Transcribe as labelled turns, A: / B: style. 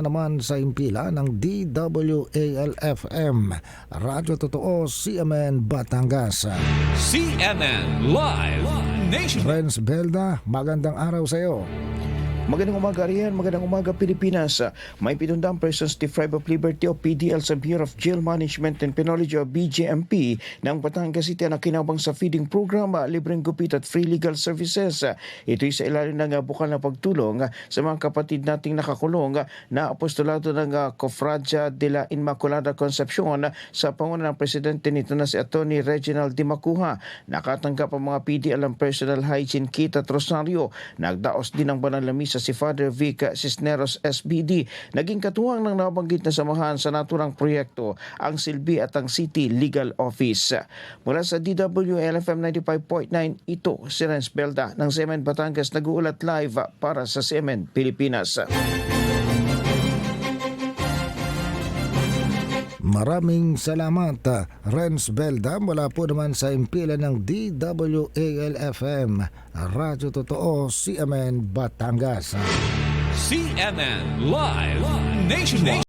A: naman sa impila ng DWALFM, Radyo Totoo, CMN Batangas.
B: CNN Live Nation.
A: Renz Belda, magandang araw sa iyo.
C: Magandang umaga riyan, magandang umaga Pilipinas. May pitundang persons deprived of liberty o PDL sa Bureau of Jail Management and Penology o BJMP ng Batangas City na kinabang sa feeding program, libreng gupit at free legal services. Ito'y sa ilalim ng ah, bukal na pagtulong ah, sa mga kapatid nating nakakulong ah, na apostolado ng Cofradia de la Inmaculada Concepcion sa pangunan ng presidente nito na si Atty. Reginald Dimacuha. Nakatanggap ang mga PDL ng personal hygiene kit at rosaryo. Nagdaos din ng banal na misa si Father Vic Cisneros SBD. Naging katuwang ng nabanggit na samahan sa naturang proyekto ang Silbi at ang City Legal Office. Mula sa DWLFM 95.9, ito si Renz Belda ng Semen Batangas nag-uulat live para sa Semen Pilipinas.
A: Maraming salamat, ah, Renz Belda, mula po naman sa impila ng DWALFM, Radyo Totoo, CMN Batangas.
B: CNN Live Nation.